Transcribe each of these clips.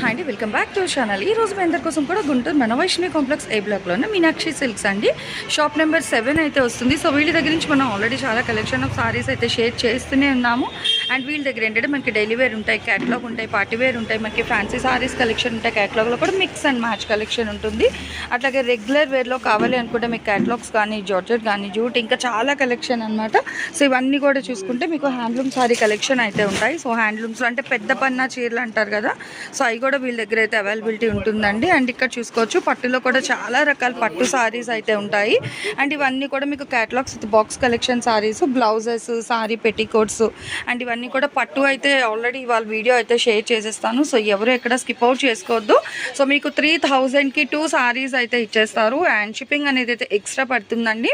Hi అండి welcome back to channel ఈ రోజు మీ అందరి కోసం కూడా గుంటూరు మన వైష్ణవి కాంప్లెక్స్ ఏ బ్లాక్లోనే మీనాక్షి సిల్క్స్ అండి. షాప్ నెంబర్ సెవెన్ అయితే వస్తుంది. సో వీళ్ళ దగ్గర నుంచి మనం ఆల్రెడీ చాలా కలెక్షన్ ఆఫ్ సారీస్ అయితే షేర్ చేస్తూనే ఉన్నాము. అండ్ వీళ్ళ దగ్గర ఏంటంటే మనకి డైలీ వేర్ ఉంటాయి క్యాటలాగ్ ఉంటాయి పార్టీ వేర్ ఉంటాయి మనకి ఫ్యాన్సీ సారీస్ కలెక్షన్ ఉంటాయి క్యాటలాగ్లో కూడా మిక్స్ అండ్ మ్యాచ్ కలెక్షన్ ఉంటుంది. అట్లాగే రెగ్యులర్ వేర్లో కావాలి అనుకుంటే మీకు క్యాటలాగ్స్ కానీ జార్జెట్ కానీ జూట్ ఇంకా చాలా కలెక్షన్ అనమాట సో ఇవన్నీ కూడా చూసుకుంటే మీకు హ్యాండ్లూమ్ సారీ కలెక్షన్ అయితే ఉంటాయి. సో హ్యాండ్లూమ్స్లో అంటే పెద్ద పన్నా చీరలు అంటారు కదా. సో అవి కూడా వీళ్ళ దగ్గర అయితే అవైలబిలిటీ ఉంటుందండి. అండ్ ఇక్కడ చూసుకోవచ్చు పట్టులో కూడా చాలా రకాల పట్టు సారీస్ అయితే ఉంటాయి. అండ్ ఇవన్నీ కూడా మీకు catalogues box collection saris blouses sari petticoats and ఇవన్నీ కూడా పట్టు అయితే ఆల్రెడీ వాళ్ళ వీడియో అయితే షేర్ చేసేస్తాను. సో ఎవరు ఎక్కడ స్కిప్ అవుట్ చేసుకోవద్దు. సో మీకు త్రీ థౌజండ్కి టూ సారీస్ అయితే ఇచ్చేస్తారు. అండ్ షిప్పింగ్ అనేది అయితే ఎక్స్ట్రా పడుతుందండి.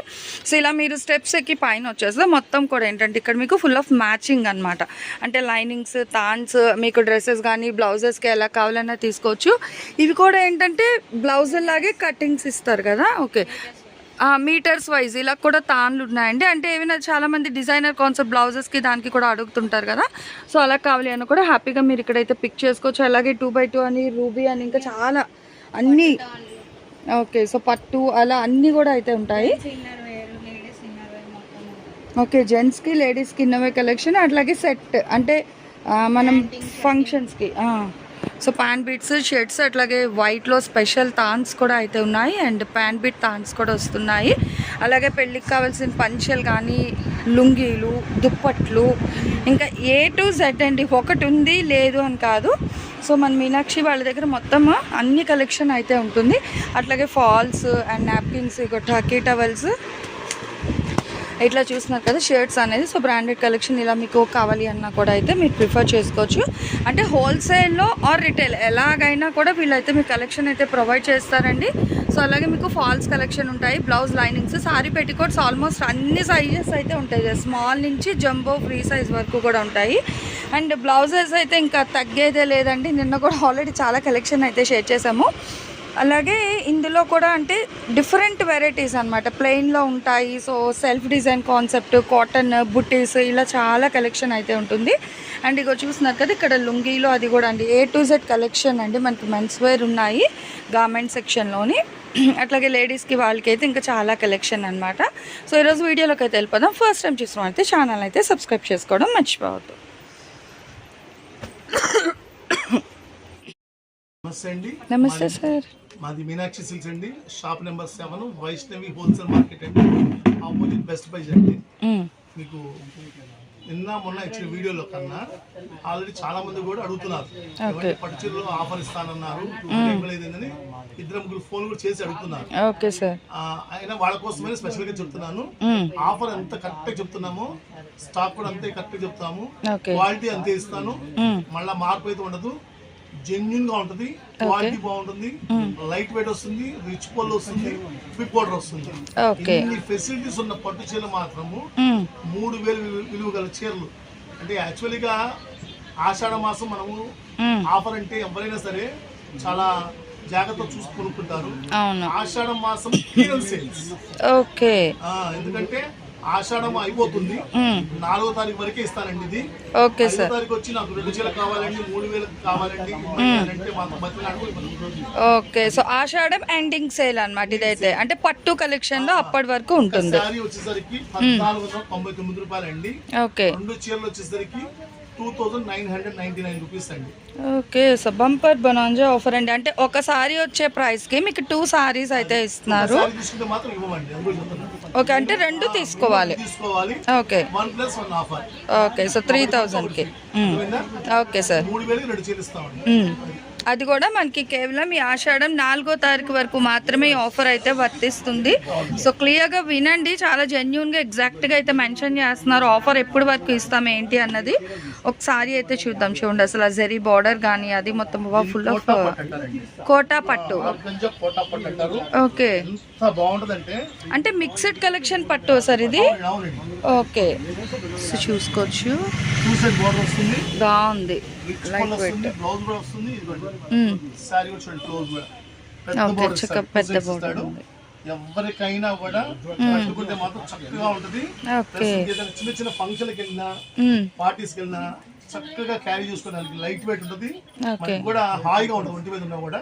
సో ఇలా మీరు స్టెప్స్ ఎక్కి పైన వచ్చేస్తే మొత్తం కూడా ఏంటంటే ఇక్కడ మీకు ఫుల్ ఆఫ్ మ్యాచింగ్ అనమాట అంటే లైనింగ్స్ తాన్స్ మీకు డ్రెస్సెస్ కానీ బ్లౌజెస్కి ఎలా కావాలన్నా తీసుకోవచ్చు. ఇవి కూడా ఏంటంటే బ్లౌజ్ లాగే కటింగ్స్ ఇస్తారు కదా? ఓకే మీటర్స్ వైజ్ ఇలా కూడా తాన్లు ఉన్నాయండి. అంటే ఏమైనా చాలామంది డిజైనర్ కాన్సెప్ట్ బ్లౌజెస్కి దానికి కూడా అడుగుతుంటారు కదా? సో అలా కావాలి అని కూడా హ్యాపీగా మీరు ఇక్కడైతే పిక్ చేసుకోవచ్చు. అలాగే టూ బై టూ అని రూబీ అని ఇంకా చాలా అన్నీ. ఓకే సో పట్టు అలా అన్నీ కూడా అయితే ఉంటాయి. ఓకే జెంట్స్కి లేడీస్కి ఇన్నోవే కలెక్షన్ అట్లాగే సెట్ అంటే మనం ఫంక్షన్స్కి సో ప్యాన్ బీట్స్ షర్ట్స్ అట్లాగే వైట్లో స్పెషల్ తాన్స్ కూడా అయితే ఉన్నాయి అండ్ ప్యాన్ బీట్ తాన్స్ కూడా వస్తున్నాయి. అలాగే పెళ్ళికి కావాల్సిన పంచెలు కానీ లుంగీలు దుప్పట్లు ఇంకా ఏ టు జెడ్ అండి. ఒకటి ఉంది లేదు అని కాదు. సో మన మీనాక్షి వాళ్ళ దగ్గర మొత్తం అన్ని కలెక్షన్ అయితే ఉంటుంది. అట్లాగే ఫాల్స్ అండ్ నాప్కిన్స్ ఇక టకీ టవల్స్ ఇట్లా చూస్తున్నారు కదా షర్ట్స్ అనేది. సో బ్రాండెడ్ కలెక్షన్ ఇలా మీకు కావాలి అన్నా కూడా అయితే మీరు ప్రిఫర్ చేసుకోవచ్చు. అంటే హోల్సేల్లో ఆర్ రిటైల్ ఎలాగైనా కూడా వీళ్ళైతే మీకు కలెక్షన్ అయితే ప్రొవైడ్ చేస్తారండి. సో అలాగే మీకు ఫాల్స్ కలెక్షన్ ఉంటాయి blouse linings sari petticoats almost అన్ని సైజెస్ అయితే ఉంటాయి. స్మాల్ నుంచి జంబో ఫ్రీ సైజ్ వరకు కూడా ఉంటాయి. అండ్ బ్లౌజెస్ అయితే ఇంకా తగ్గేదే లేదండి. నిన్న కూడా ఆల్రెడీ చాలా కలెక్షన్ అయితే షేర్ చేసాము అలాగే ఇందులో కూడా అంటే డిఫరెంట్ వెరైటీస్ అనమాట ప్లెయిన్లో ఉంటాయి. So self design concept cotton బుట్టీస్ ఇలా చాలా కలెక్షన్ అయితే ఉంటుంది. అండ్ ఇక చూస్తున్నారు కదా ఇక్కడ లుంగీలో అది కూడా అండి. ఏ టు జెడ్ కలెక్షన్ అండి. మనకి మెన్స్ వేర్ ఉన్నాయి గార్మెంట్ సెక్షన్లోని. అట్లాగే లేడీస్కి వాళ్ళకి అయితే ఇంకా చాలా కలెక్షన్ అనమాట సో ఈరోజు వీడియోలోకి అయితే వెళ్ళిపోదాం. ఫస్ట్ టైం చూసిన అయితే ఛానల్ అయితే సబ్స్క్రైబ్ చేసుకోవడం మర్చిపోవద్దు. నమస్తే అండి. నమస్తే సార్. మాది మీనాక్షి సిల్క్స్ అండి. Shop number seven Vaishnavi wholesale market అండి. ఆపోజిట్ బెస్ట్ ప్రైజ్ అండి మీకు నిన్న మొన్న ఇచ్చిన వీడియోలో కన్నా ఆల్రెడీ చాలా మంది కూడా అడుగుతున్నారు. ఏమంటే పట్టు చీరలో ఆఫర్ ఇస్తానన్నారు ఇవ్వలేదని ఇద్దరు ముగ్గురు ఫోన్ కూడా చేసి అడుగుతున్నారు. అయినా వాళ్ళ కోసమే స్పెషల్గా చెప్తున్నాను. ఆఫర్ ఎంత కరెక్ట్గా చెప్తున్నామో స్టాక్ కూడా అంతే కరెక్ట్గా చెప్తాము క్వాలిటీ అంతే ఇస్తాను. మళ్ళా మార్పు అయితే ఉండదు. జెన్యున్గా ఉంటది క్వాలిటీ బాగుంటుంది. లైట్ వెయిట్ వస్తుంది రిచ్ పోల్ వస్తుంది క్విక్ పౌడర్ వస్తుంది. ఇన్ని ఫెసిలిటీస్ ఉన్న పట్టు చీరలు మాత్రము మూడు వేలు విలు- విలువ గల చీరలు. అంటే యాక్చువల్గా ఆషాఢ మాసం మనము ఆఫర్ అంటే ఎవరైనా సరే చాలా జాగ్రత్త చూసి కొనుక్కుంటారు. ఆషాఢ మాసం ఓకే ఎందుకంటే ఆషాఢం అయిపోతుంది. నాలుగో తారీఖు వరకే ఇస్తానండి ఇది. Okay sir. తారీఖు వచ్చి నాకు రెండు చీరలు కావాలండి మూడు వేలకు కావాలండి. అంటే మాకు బతిలాడుకోవాలి ఓకే. సో ఆషాఢం ఎండింగ్ సేల్ అన్నమాట ఇదైతే. అంటే పట్టు కలెక్షన్లో అప్పటి వరకు ఉంటుంది. వచ్చేసరికి పద్నాలుగు వందల తొంభై తొమ్మిది రూపాయలు అండి ఓకే. రెండు చీరలు వచ్చేసరికి okay so bumper bonanza offer అండి. అంటే ఒక సారీ వచ్చే ప్రైస్కి మీకు టూ సారీస్ అయితే ఇస్తున్నారు. ఓకే అంటే రెండు తీసుకోవాలి. ఓకే. ఓకే సో త్రీ థౌజండ్కి. మ్మ్. అర్థమైందా? ఓకే సార్ అది కూడా మనకి కేవలం ఈ ఆషాఢం నాలుగో తారీఖు వరకు మాత్రమే ఈ ఆఫర్ అయితే వర్తిస్తుంది. సో క్లియర్గా వినండి చాలా జెన్యున్గా ఎగ్జాక్ట్గా అయితే మెన్షన్ చేస్తున్నారు. ఆఫర్ ఎప్పుడు వరకు ఇస్తాం ఏంటి అన్నది ఒకసారి అయితే చూద్దాం. చూడండి అసలు ఆ జెరీ బార్డర్ కానీ అది మొత్తం ఫుల్ ఆఫ్ కోటా పట్టు ఓకే. అంటే మిక్స్డ్ కలెక్షన్ పట్టు సార్ ఇది? ఓకే. సో చూసుకోవచ్చు. బాగుంది. బ్లౌజ్ కూడా వస్తుంది. సారీ కూడా చూడండి క్లోజ్ కూడా. పెద్ద. పెద్ద. ఎవరికైనా కూడా కట్టుకుంటే మాత్రం చక్కగా ఉంటది. చిన్న చిన్న ఫంక్షన్కి వెళ్ళినా. పార్టీస్కి వెళ్ళినా చక్కగా క్యారీ చేసుకోవడానికి లైట్ వెయిట్ ఉంటుంది కూడా హాయిగా ఉంటుంది ఒంటి మీద ఉన్నా కూడా.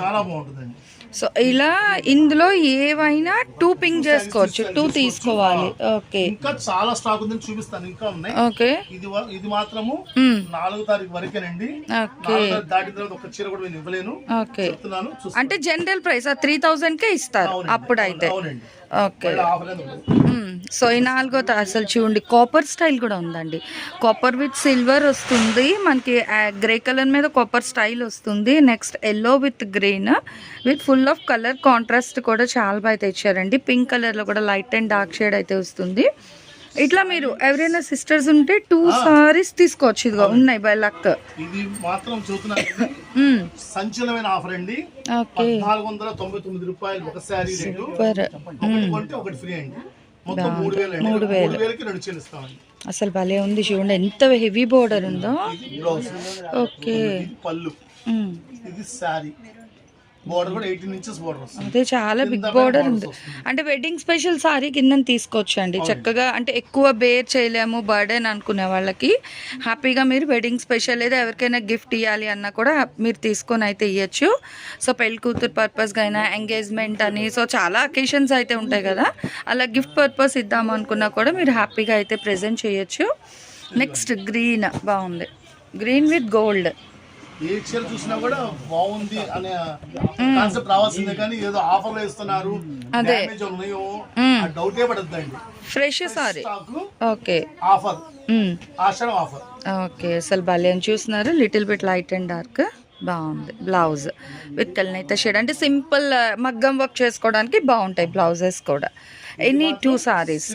చాలా బాగుంటుందండి. సో ఇలా ఇందులో ఏవైనా టూ పింక్ చేసుకోవచ్చు. టూ తీసుకోవాలి. ఓకే. ఇంకా చాలా స్టాక్ ఉందని చూపిస్తాను. ఇంకా ఉన్నాయి. ఓకే. ఇది ఇది మాత్రము. నాలుగో తారీఖు వరకేనండి ఓకే. దాటిన తర్వాత ఒక చీర కూడా నేను ఇవ్వలేను. ఓకే. చెప్తున్నాను. అంటే జనరల్ ప్రైస్ ఆ త్రీ కే ఇస్తారు. అప్పుడైతే. ఓకే. సో ఈ నాలుగో అసలు చూడండి కాపర్ స్టైల్ కూడా ఉందండి. కాపర్ విత్ సిల్వర్ వస్తుంది. మనకి గ్రే కలర్ మీద కాపర్ స్టైల్ వస్తుంది. Next yellow with green with full of colour contrast కూడా చాలా బాగా తెచ్చారండి. పింక్ కలర్లో కూడా లైట్ అండ్ డార్క్ షేడ్ అయితే వస్తుంది. ఇట్లా మీరు ఎవరైనా సిస్టర్స్ ఉంటే టూ సారీస్ తీసుకోవచ్చు. ఇదిగో ఉన్నాయి బై లక్. ఇది మాత్రం చూస్తున్నాను. సంచలనమైన ఆఫర్ అండి. ఓకే. రూపాయలు ఒక ఒకటి కొంటే ఒకటి ఫ్రీ అండి. మొత్తం రెండు చీరలు ఇస్తామండి. అసలు భలే ఉంది చూడండి. ఎంత హెవీ బోర్డర్ ఉందో. ఓకే. పళ్ళు. ఇది బోర్డర్ కూడా ఎయిటీన్ ఇంచెస్ బోర్డర్ వస్తుంది. అదే చాలా బిగ్ బోర్డర్ ఉంది. అంటే వెడ్డింగ్ స్పెషల్ సారీ కింద తీసుకోవచ్చు అండి చక్కగా అంటే ఎక్కువ బేర్ చేయలేము బర్డెన్ అనుకునే వాళ్ళకి. హ్యాపీగా మీరు వెడ్డింగ్ స్పెషల్ లేదా ఎవరికైనా గిఫ్ట్ ఇవ్వాలి అన్నా కూడా మీరు తీసుకొని అయితే ఇవ్వచ్చు సో పెళ్ళి కూతురు పర్పస్గా అయినా ఎంగేజ్మెంట్ అని సో చాలా అకేషన్స్ అయితే ఉంటాయి కదా. అలా గిఫ్ట్ పర్పస్ ఇద్దాం అనుకున్నా కూడా మీరు హ్యాపీగా అయితే ప్రెజెంట్ చేయొచ్చు. నెక్స్ట్ గ్రీన్ బాగుంది. గ్రీన్ విత్ గోల్డ్ ఏ చీర చూసినా కూడా బాగుంది అనే కాన్సెప్ట్ రావాల్సిందే కానీ ఏదో ఆఫర్లు ఇస్తున్నారు. డ్యామేజ్ ఉన్నాయో డౌటే పడద్దండి. Fresh sari okay. Offer. Ashadam offer. Okay అసలు భలే అని చూస్తున్నారు. Little bit light and dark బాగుంది. బ్లౌజ్ విత్ కల్నైతే షేడ్ అంటే సింపుల్ మగ్గం వర్క్ చేసుకోవడానికి బాగుంటాయి బ్లౌజెస్ కూడా. Any two saris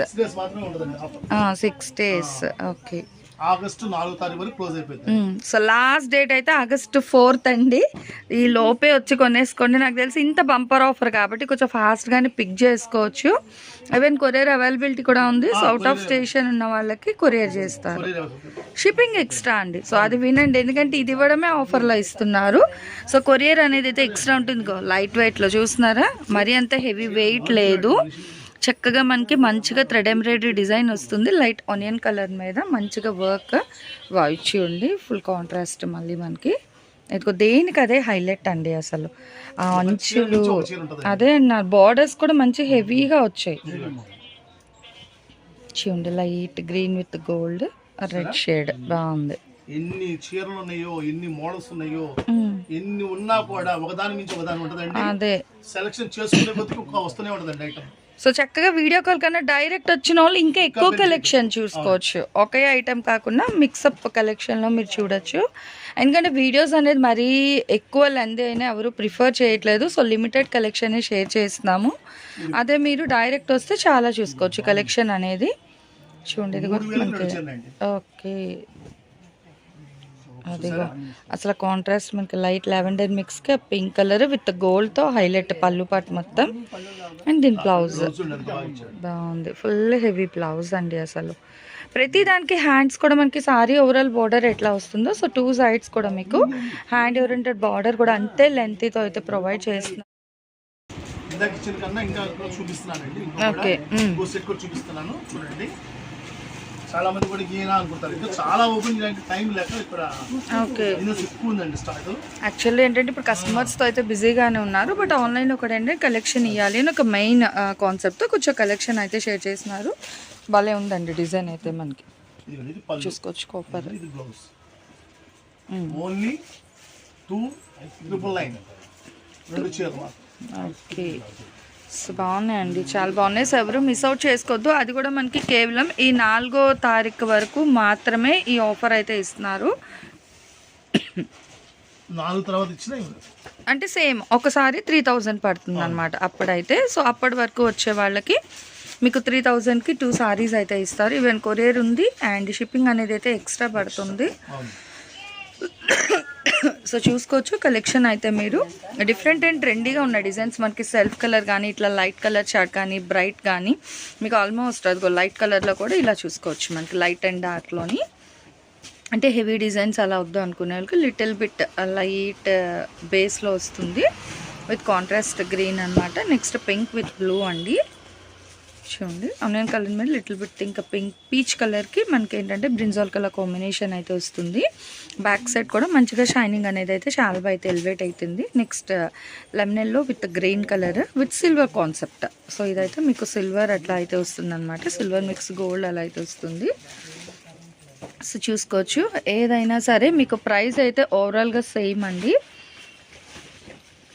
six days okay August నాలుగో తారీఖు వరకు క్లోజ్ అయిపోయింది. సో లాస్ట్ డేట్ అయితే ఆగస్ట్ ఫోర్త్ అండి. ఈ లోపే వచ్చి కొనేసుకోండి. నాకు తెలిసి ఇంత బంపర్ ఆఫర్ కాబట్టి కొంచెం ఫాస్ట్గానే పిక్ చేసుకోవచ్చు. ఈవెన్ కొరియర్ అవైలబిలిటీ కూడా ఉంది. సో అవుట్ ఆఫ్ స్టేషన్ ఉన్న వాళ్ళకి కొరియర్ చేస్తారు. షిప్పింగ్ ఎక్స్ట్రా అండి. సో అది వినండి. ఎందుకంటే ఇది ఇవ్వడమే ఆఫర్లో ఇస్తున్నారు. సో కొరియర్ అనేది అయితే ఎక్స్ట్రా ఉంటుంది. గో లైట్ వెయిట్లో చూస్తున్నారా? మరీ అంత హెవీ వెయిట్ లేదు. చక్కగా మనకి మంచిగా థ్రెడ్ ఎంబ్రాయిడరీ డిజైన్ వస్తుంది. లైట్ ఆనియన్ కలర్ మీద మంచిగా వర్క్ ఇచ్చి ఉండి ఫుల్ కాంట్రాస్ట్ మళ్ళీ మనకి. ఇదిగో దేనికి అదే హైలైట్ అండి అసలు. ఆ అంచులు అదే నా బార్డర్స్ కూడా మంచి హెవీగా వచ్చాయి. చూడండి light green with gold red shade బాగుంది. ఎన్ని చీరలు ఉన్నాయో ఎన్ని మోడల్స్ ఉన్నాయో. ఎన్ని ఉన్నా కూడా ఒకదాని మించి ఒకదాని ఉంటుందండి. అదే. సెలక్షన్ చేసుకునే వస్తూనే ఉంటుందండి ఐటమ్ సో చక్కగా వీడియో కాల్ కన్నా డైరెక్ట్ వచ్చిన వాళ్ళు ఇంకా ఎక్కువ కలెక్షన్ చూసుకోవచ్చు. ఒకే ఐటమ్ కాకుండా మిక్సప్ కలెక్షన్లో మీరు చూడొచ్చు. ఎందుకంటే వీడియోస్ అనేది మరీ ఎక్కువ లెంత్ అయినా ఎవరు ప్రిఫర్ చేయట్లేదు. సో లిమిటెడ్ కలెక్షన్ షేర్ చేస్తున్నాము. అదే మీరు డైరెక్ట్ వస్తే చాలా చూసుకోవచ్చు కలెక్షన్ అనేది. చూడండి ఇది కూడా ఓకే అదిగో అసలు కాంట్రాస్ట్ మనకి లైట్ లావెండర్ మిక్స్గా పింక్ కలర్ విత్ గోల్డ్తో హైలైట్ పళ్ళు పాటు మొత్తం. అండ్ దీని బ్లౌజ్. బాగుంది. ఫుల్ హెవీ బ్లౌజ్ అండి అసలు. ప్రతి దానికి హ్యాండ్స్ కూడా మనకి సారీ ఓవరాల్ బార్డర్ ఎట్లా వస్తుందో సో టూ సైడ్స్ కూడా మీకు హ్యాండ్ ఓరియంటెడ్ బార్డర్ కూడా అంతే లెంత్తో అయితే ప్రొవైడ్ చేస్తున్నాం ఓకే, చూపిస్తున్నాను. చూడండి. చాలా మంది కూడా ఈయన అనుకుంటారు. ఇంకా చాలా ఓపెన్ చేయడానికి టైం లేక ఇక్కడ ఓకే. ఎక్కువ ఉందండి స్టాక్. యాక్చువల్లీ ఏంటంటే ఇప్పుడు కస్టమర్స్తో అయితే బిజీగానే ఉన్నారు బట్ ఆన్లైన్ ఒకటి ఏంటంటే కలెక్షన్ ఇవ్వాలి అని ఒక మెయిన్ కాన్సెప్ట్తో కొంచెం కలెక్షన్ అయితే షేర్ చేస్తున్నారు. భలే ఉందండి డిజైన్ అయితే మనకి. చూసుకోవచ్చు copper only two triple nine రెండు చీరలు. ఓకే. బాగున్నాయండి. చాలా బాగున్నాయి. సో ఎవరు మిస్ అవుట్ చేసుకోవద్దు. అది కూడా మనకి కేవలం ఈ నాలుగో తారీఖు వరకు మాత్రమే ఈ ఆఫర్ అయితే ఇస్తున్నారు. నాలుగు తర్వాత ఇచ్చిన అంటే సేమ్ ఒకసారి త్రీ థౌజండ్ పడుతుంది అనమాట అప్పుడైతే. సో అప్పటి వరకు వచ్చే వాళ్ళకి మీకు త్రీ థౌజండ్కి టూ సారీస్ అయితే ఇస్తారు. ఈవెన్ కొరియర్ ఉంది అండ్ షిప్పింగ్ అనేది అయితే ఎక్స్ట్రా పడుతుంది. సో చూసుకోవచ్చు కలెక్షన్ అయితే మీరు. డిఫరెంట్ అండ్ ట్రెండీగా ఉన్న డిజైన్స్ మనకి సెల్ఫ్ కలర్ కానీ ఇట్లా లైట్ కలర్ షార్ట్ కానీ బ్రైట్ కానీ మీకు ఆల్మోస్ట్ అదిగో లైట్ కలర్లో కూడా ఇలా చూసుకోవచ్చు మనకి లైట్ అండ్ డార్క్లోని అంటే హెవీ డిజైన్స్ అలా వద్దు అనుకునే వాళ్ళకి లిటిల్ బిట్ లైట్ బేస్లో వస్తుంది. విత్ కాంట్రాస్ట్ గ్రీన్ అన్నమాట. నెక్స్ట్ పింక్ విత్ బ్లూ అండి. చూడండి. ఆనియన్ కలర్ మీద లిటిల్ బిట్ ఇంకా పింక్ పీచ్ కలర్కి మనకి ఏంటంటే బ్రింజాల్ కలర్ కాంబినేషన్ అయితే వస్తుంది. బ్యాక్ సైడ్ కూడా మంచిగా షైనింగ్ అనేది అయితే చాలా బాగా అయితే ఎలివేట్ అవుతుంది next lemon yellow with green colour with silver concept. So ఇదైతే మీకు సిల్వర్ అట్లా అయితే వస్తుంది అనమాట సిల్వర్ మిక్స్ గోల్డ్ అలా అయితే వస్తుంది. సో చూసుకోవచ్చు. ఏదైనా సరే మీకు ప్రైస్ అయితే ఓవరాల్గా సేమ్ అండి.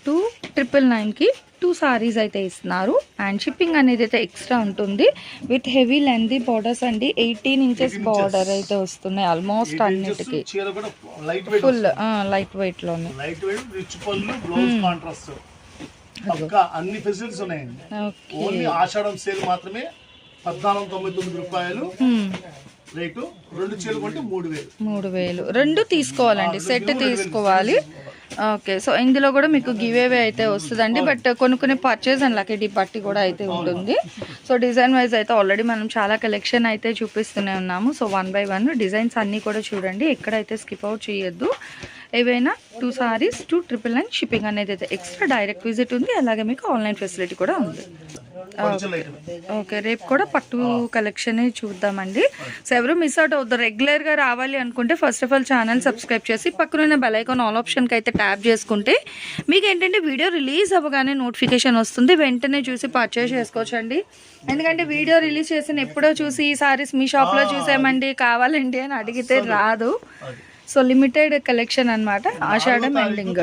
టూ ట్రిపుల్ నైన్కి టూ సారీస్ అయితే ఇస్తున్నారు. అండ్ షిప్పింగ్ అనేది అయితే ఎక్స్ట్రా ఉంటుంది. విత్ హెవీ లెంతీ బార్డర్స్ అండి. ఎయిటీన్ ఇంచెస్ బార్డర్ అయితే వస్తున్నాయి. ఆల్మోస్ట్ అన్నిటికీ. ఫుల్ లైట్ వెయిట్లోనే అన్ని ఫెసిలిటీస్ ఉన్నాయండి. ఓకే ఓన్లీ ఆషాఢం సేల్ మాత్రమే పద్నాలుగు తొంభై తొమ్మిది రూపాయలు. రేటు రెండు చీరలు కొంటే మూడు వేలు. మూడు వేలు. రెండు తీసుకోవాలండి. సెట్ తీసుకోవాలి. ఓకే సో ఇందులో కూడా మీకు గివ్ అవే అయితే వస్తుందండి. బట్ కొన్ని కొన్ని పర్చేస్ అండ్ లక్కీ బట్టి కూడా అయితే ఉంటుంది. సో డిజైన్ వైజ్ అయితే ఆల్రెడీ మనం చాలా కలెక్షన్ అయితే చూపిస్తూనే ఉన్నాము. So one by one designs అన్నీ కూడా చూడండి. ఎక్కడైతే స్కిప్ అవుట్ చేయొద్దు. ఏవైనా two saris two triple nine shipping అనేది అయితే ఎక్స్ట్రా డైరెక్ట్ విజిట్ ఉంది. అలాగే మీకు ఆన్లైన్ ఫెసిలిటీ కూడా ఉంది. ఓకే రేపు కూడా పట్టు కలెక్షన్ చూద్దామండి. సో ఎవరు మిస్ అవుట్ అవుతారు రెగ్యులర్గా రావాలి అనుకుంటే first of all channel subscribe చేసి పక్కన బెల్ ఐకాన్ ఆల్ ఆప్షన్కి అయితే ట్యాప్ చేసుకుంటే మీకు ఏంటంటే వీడియో రిలీజ్ అవ్వగానే నోటిఫికేషన్ వస్తుంది. వెంటనే చూసి పర్చేస్ చేసుకోవచ్చండి. ఎందుకంటే వీడియో రిలీజ్ చేసిన ఎప్పుడో చూసి ఈ సారీస్ మీ షాప్లో చూసామండి కావాలండి అని అడిగితే రాదు. సో లిమిటెడ్ కలెక్షన్ అనమాట ఆషాఢం ఎండింగ్.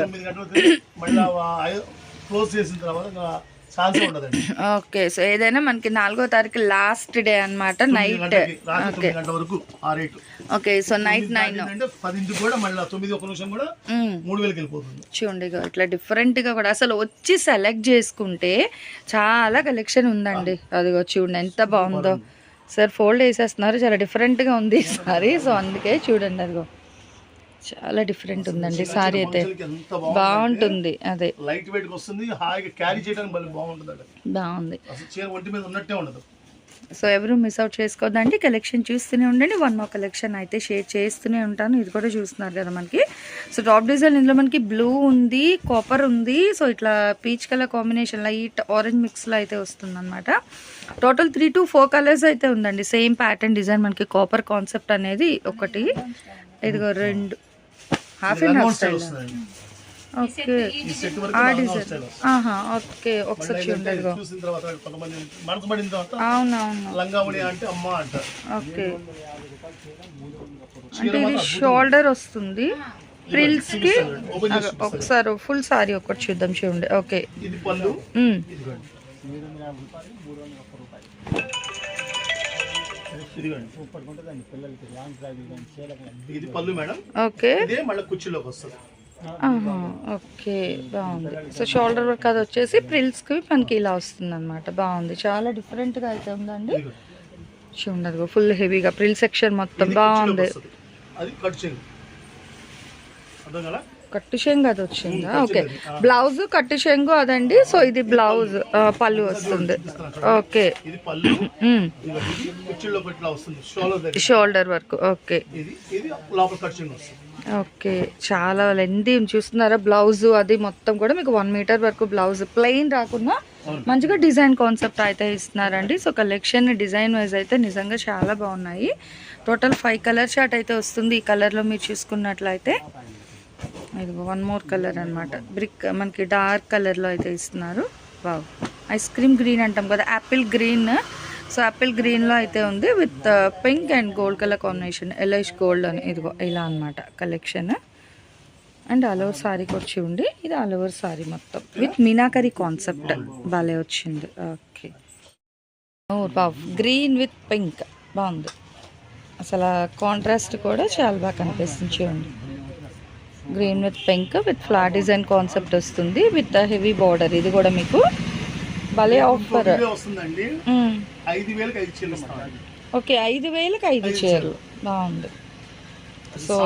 ఓకే సో ఏదైనా మనకి నాలుగో తారీఖు లాస్ట్ డే అన్నమాట తొమ్మిది night. Rate. Okay so night nine. చూడండి ఇట్లా డిఫరెంట్గా కూడా అసలు వచ్చి సెలెక్ట్ చేసుకుంటే చాలా కలెక్షన్ ఉందండి. అదిగో చూడండి ఎంత బాగుందో. సార్ ఫోల్డ్ వేసేస్తున్నారు చాలా డిఫరెంట్గా ఉంది ఈ సారీ. సో అందుకే చూడండి అదిగో. చాలా డిఫరెంట్ ఉందండి. సారీ అయితే బాగుంటుంది. అదే. లైట్ వెయిట్ వస్తుంది హాయిగా క్యారీ చేయడానికి బాగుంటుంది బాగుంది. అసలు చీర ఒంటి మీద ఉన్నట్టే ఉండదు. సో ఎవరు మిస్ అవుట్ చేసుకోవద్దండి కలెక్షన్ చూస్తూనే ఉండండి. వన్ మోర్ కలెక్షన్ అయితే షేర్ చేస్తూనే ఉంటాను. ఇది కూడా చూస్తున్నారు కదా మనకి. సో టాప్ డిజైన్ ఇందులో మనకి బ్లూ ఉంది కాపర్ ఉంది. సో ఇట్లా peach colour combination light orange మిక్స్లో అయితే వస్తుంది అనమాట total three to four colours అయితే ఉందండి. సేమ్ ప్యాటర్న్ డిజైన్ మనకి కాపర్ కాన్సెప్ట్ అనేది ఒకటి. ఇదిగో రెండు. Half and half style okay ఆ డిజైన్ ఆహా ఓకే ఒకసారి చూడండి ఏంటంటే ఇదిగో చూసిన తర్వాత కొంతమంది మనసు పడిన తర్వాత అవునవును. లంగావళి అంటే అమ్మ ఓకే. అంటే ఇది షోల్డర్ వస్తుంది. ఫ్రిల్స్కి ఒకసారి ఫుల్ సారీ ఒకటి చూద్దాం చూడండి. ఓకే. ఇది పళ్ళు. ఇది పళ్ళు మేడం. ఓకే. ఇదే మళ్ళీ కుర్చీలోకి వస్తుంది. ఆహా, ఓకే బాగుంది. సో షోల్డర్ వర్క్ అది వచ్చేసి ప్రిల్స్కి మనకి ఇలా వస్తుంది అనమాట బాగుంది. చాలా డిఫరెంట్గా అయితే ఉందండి. చూడండి ఫుల్ హెవీగా ప్రిల్ సెక్షన్ మొత్తం బాగుంది కుర్చీలోకి వస్తుంది. అది కట్ చేయండి. అర్థం కదా కట్టు షెంగు అది వచ్చిందా? ఓకే. బ్లౌజ్ కట్టు షెంగు అదండి. సో ఇది బ్లౌజ్ పళ్ళు వస్తుంది. Okay. Shoulder work okay. Okay. చాలా లెందీ చూస్తున్నారా? బ్లౌజ్ అది మొత్తం కూడా మీకు వన్ మీటర్ వరకు బ్లౌజ్ ప్లెయిన్ రాకుండా మంచిగా డిజైన్ కాన్సెప్ట్ అయితే ఇస్తున్నారండి. సో కలెక్షన్ డిజైన్ వైజ్ అయితే నిజంగా చాలా బాగున్నాయి. టోటల్ ఫైవ్ కలర్ షార్ట్ అయితే వస్తుంది ఈ కలర్లో మీరు చూసుకున్నట్లయితే. ఇది వన్ మోర్ కలర్ అనమాట బ్రిక్ మనకి డార్క్ కలర్లో అయితే ఇస్తున్నారు. వావ్ ఐస్ క్రీమ్ గ్రీన్ అంటాం కదా యాపిల్ గ్రీన్ సో యాపిల్ గ్రీన్లో అయితే ఉంది with pink and gold colour combination yellowish gold అని ఇదిగో ఇలా అనమాట collection and all over sari వచ్చి ఉండి ఇది ఆల్ ఓవర్ సారీ మొత్తం. విత్ మీనాకరీ కాన్సెప్ట్ భలే వచ్చింది. ఓకే ఓ బావ్ గ్రీన్ విత్ పింక్ బాగుంది. అసలు కాంట్రాస్ట్ కూడా చాలా బాగా కనిపిస్తుంది చూడండి. Green with pink with flat design concept వస్తుంది విత్ హెవీ బార్డర్ ఇది కూడా మీకు భలే ఆఫర్ ఇవే వస్తుందండి. ఐదు వేలకు ఐదు చీరలు ఇస్తాం ఓకే ఐదు వేలకు ఐదు చీరలు. బాగుంది. సో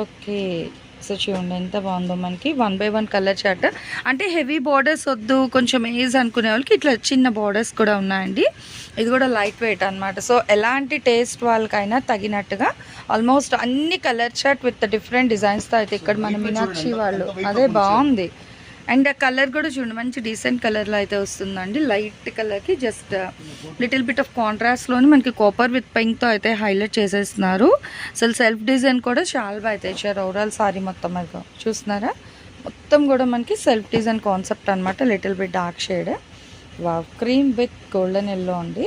ఓకే సో చూడండి ఎంత బాగుందో మనకి. One by one colour chart అంటే హెవీ బార్డర్స్ వద్దు కొంచెం ఏజ్ అనుకునే వాళ్ళకి ఇట్లా చిన్న బార్డర్స్ కూడా ఉన్నాయండి. ఇది కూడా లైట్ వెయిట్ అన్నమాట. సో ఎలాంటి టేస్ట్ వాళ్ళకైనా తగినట్టుగా ఆల్మోస్ట్ అన్ని కలర్ చార్ట్ విత్ డిఫరెంట్ డిజైన్స్తో అయితే ఇక్కడ మన మీనాక్షి వాళ్ళు. అదే బాగుంది. అండ్ ఆ కలర్ కూడా చూడండి మంచి డీసెంట్ కలర్లో అయితే వస్తుందండి. లైట్ కలర్కి జస్ట్ లిటిల్ బిట్ ఆఫ్ కాంట్రాస్ట్లోని మనకి కాపర్ విత్ పింక్తో అయితే హైలైట్ చేసేస్తున్నారు. అసలు సెల్ఫ్ డిజైన్ కూడా చాలా బాగా అయితే ఇచ్చారు ఓవరాల్ సారీ మొత్తం అయితే. చూస్తున్నారా? మొత్తం కూడా మనకి సెల్ఫ్ డిజైన్ కాన్సెప్ట్ అనమాట లిటిల్ బిట్ డార్క్ షేడ్ వా క్రీమ్ విత్ గోల్డెన్ ఎల్లో అండి.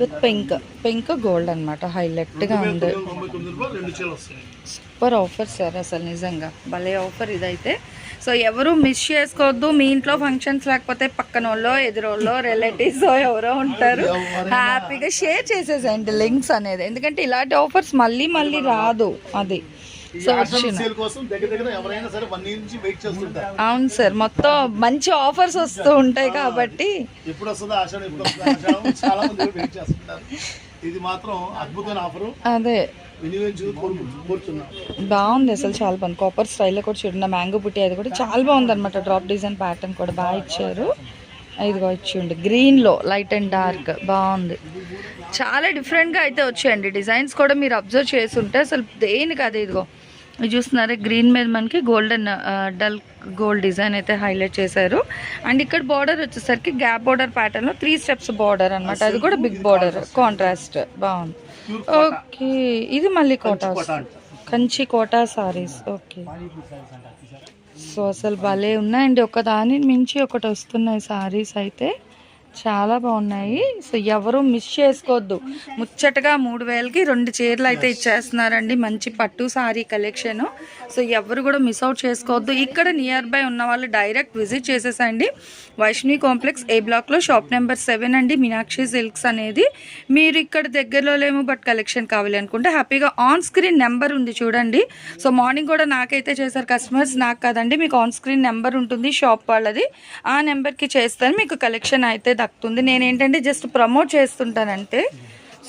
With pink. పింక్ గోల్డ్ అనమాట హైలైట్గా ఉంది. సూపర్ ఆఫర్ సార్ అసలు నిజంగా. భలే ఆఫర్ ఇదైతే. సో ఎవరు మిస్ చేసుకోవద్దు. మీ ఇంట్లో ఫంక్షన్స్ లేకపోతే పక్కన వాళ్ళు ఎదురోళ్ళో రిలేటివ్స్ ఎవరో ఉంటారు. హ్యాపీగా షేర్ చేసేసేయండి లింక్స్ అనేది. ఎందుకంటే ఇలాంటి ఆఫర్స్ మళ్ళీ మళ్ళీ రాదు. అది. సో వచ్చిన అవును సార్ మొత్తం మంచి ఆఫర్స్ వస్తూ ఉంటాయి కాబట్టి. ఎప్పుడు వస్తుందో ఆషాఢం ఎప్పుడు వస్తుందో ఆషాఢం. చాలా మంది వెయిట్ చేస్తుంటారు. ఇది మాత్రం అద్భుతమైన ఆఫర్ అదే. బాగుంది అసలు చాలా బాగుంది. కాపర్ స్టైల్లో కూడా చూడండి మ్యాంగో పుట్టి అది కూడా చాలా బాగుంది అనమాట డ్రాప్ డిజైన్ ప్యాటర్న్ కూడా బాగా ఇచ్చారు. ఇదిగో ఇచ్చిండి. గ్రీన్లో లైట్ అండ్ డార్క్ బాగుంది. చాలా డిఫరెంట్గా అయితే వచ్చాయండి. డిజైన్స్ కూడా మీరు అబ్జర్వ్ చేస్తుంటే అసలు దేనికి అదే ఇదిగో. ఇది చూస్తున్నారా? గ్రీన్ మీద మనకి గోల్డెన్ డల్ గోల్డ్ డిజైన్ అయితే హైలైట్ చేశారు. అండ్ ఇక్కడ బార్డర్ వచ్చేసరికి గ్యాప్ బార్డర్ ప్యాటర్న్లో త్రీ స్టెప్స్ బార్డర్ అనమాట అది కూడా బిగ్ బార్డర్ కాంట్రాస్ట్ బాగుంది. ఓకే ఇది మళ్ళీ కోటా కంచి కోటా సారీస్ ఓకే సో అసలు భలే ఉన్నాయండి. ఒక దాని మించి ఒకటి వస్తున్నాయి సారీస్ అయితే. చాలా బాగున్నాయి. సో ఎవరు మిస్ చేసుకోవద్దు. ముచ్చటగా మూడు వేలకి రెండు చీరలు అయితే ఇచ్చేస్తున్నారండి. మంచి పట్టు సారీ కలెక్షన్. సో ఎవరు కూడా మిస్ అవుట్ చేసుకోవద్దు. ఇక్కడ నియర్ బై ఉన్న వాళ్ళు డైరెక్ట్ విజిట్ చేసేసండి. వైష్ణవి కాంప్లెక్స్ ఏ బ్లాక్లో షాప్ నెంబర్ సెవెన్ అండి. మీనాక్షి సిల్క్స్ అనేది. మీరు ఇక్కడ దగ్గరలో లేము బట్ కలెక్షన్ కావాలి అనుకుంటే హ్యాపీగా ఆన్ స్క్రీన్ నెంబర్ ఉంది చూడండి. సో మార్నింగ్ కూడా నాకైతే చేశారు కస్టమర్స్ నాకు కాదండి మీకు ఆన్ స్క్రీన్ నెంబర్ ఉంటుంది షాప్ వాళ్ళది. ఆ నెంబర్కి చేస్తాను. మీకు కలెక్షన్ అయితే దక్కుతుంది నేను ఏంటంటే జస్ట్ ప్రమోట్ చేస్తుంటానంటే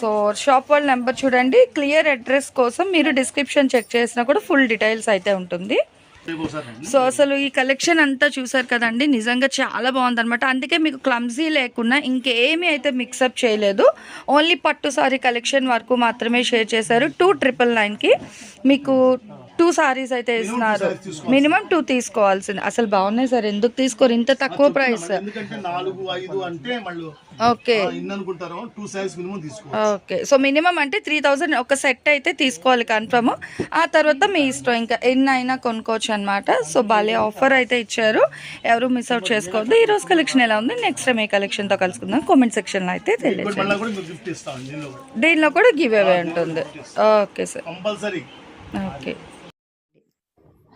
సో షాప్ వాళ్ళ నెంబర్ చూడండి క్లియర్ అడ్రస్ కోసం మీరు డిస్క్రిప్షన్ చెక్ చేసినా కూడా ఫుల్ డీటెయిల్స్ అయితే ఉంటుంది. సో అసలు ఈ కలెక్షన్ అంతా చూసారు కదండి నిజంగా చాలా బాగుందన్నమాట. అందుకే మీకు క్లమ్జీ లేకుండా ఇంకేమీ అయితే మిక్సప్ చేయలేదు. ఓన్లీ పట్టు సారీ కలెక్షన్ వరకు మాత్రమే షేర్ చేశారు. టూ ట్రిపుల్ నైన్కి మీకు టూ సారీస్ అయితే ఇస్తున్నారు. మినిమం టూ తీసుకోవాల్సింది. అసలు బాగున్నాయి సార్. ఎందుకు తీసుకోరు? ఇంత తక్కువ price okay. Okay. So minimum అంటే త్రీ థౌజండ్ ఒక సెట్ అయితే తీసుకోవాలి కన్ఫర్మ్ ఆ తర్వాత మీ ఇష్టం. ఇంకా ఎన్ని అయినా కొనుక్కోవచ్చు అనమాట సో భలే ఆఫర్ అయితే ఇచ్చారు. ఎవరు మిస్ అవుట్ చేసుకోవద్దు. ఈ రోజు కలెక్షన్ ఎలా ఉంది? నెక్స్ట్ టైం ఏ కలెక్షన్తో కలుసుకుందాం. కామెంట్ సెక్షన్లో అయితే తెలియజేయండి దీనిలో కూడా. గివ్ అవే ఉంటుంది. Okay sir. ఓకే.